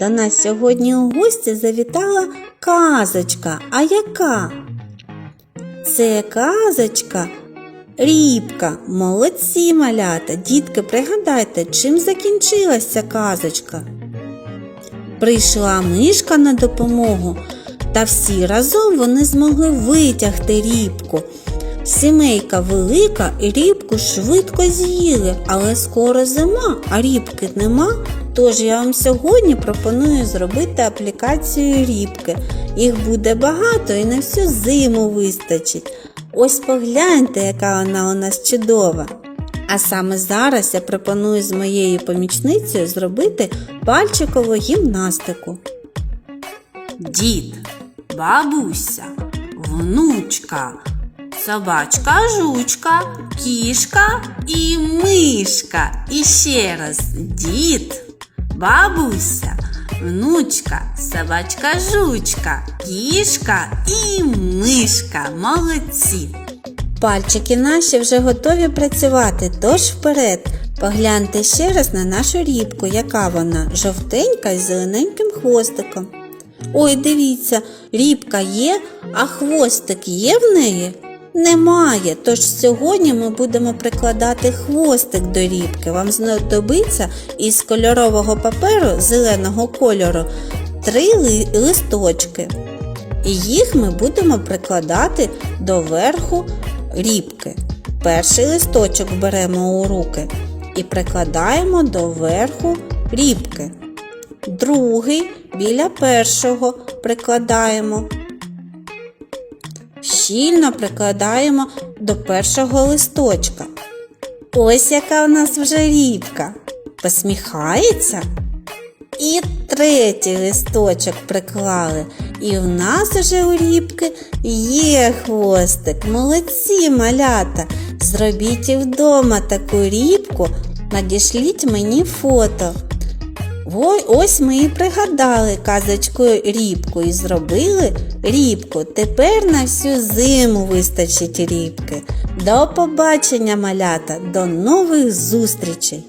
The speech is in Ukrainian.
До нас сьогодні у гості завітала казочка. А яка? Це казочка Рібка. Молодці малята. Дітки, пригадайте, чим закінчилася казочка? Прийшла мишка на допомогу, та всі разом вони змогли витягти рібку. Сімейка велика і рібку швидко з'їли, але скоро зима, а рібки нема. Тож я вам сьогодні пропоную зробити аплікацію рібки. Їх буде багато і на всю зиму вистачить. Ось погляньте, яка вона у нас чудова. А саме зараз я пропоную з моєю помічницею зробити пальчикову гімнастику. Дід, бабуся, внучка, собачка, жучка, кішка і мишка. І ще раз дід, бабуся, внучка, собачка, жучка, кішка і мишка. Молодці! Пальчики наші вже готові працювати, тож вперед. Погляньте ще раз на нашу рібку, яка вона жовтенька з зелененьким хвостиком. Ой, дивіться, рібка є, а хвостик є в неї? Немає. Тож сьогодні ми будемо прикладати хвостик до рібки. Вам знадобиться із кольорового паперу зеленого кольору три ли- листочки. І їх ми будемо прикладати до верху рібки. Перший листочок беремо у руки і прикладаємо до верху рібки. Другий біля першого прикладаємо. Щільно прикладаємо до першого листочка. Ось яка у нас вже рібка. Посміхається. І третій листочок приклали. І в нас уже у рібки є хвостик. Молодці малята. Зробіть і вдома таку рібку, надішліть мені фото. Ой, ось ми і пригадали казочку рібку і зробили рібку. Тепер на всю зиму вистачить рібки. До побачення, малята, до нових зустрічей!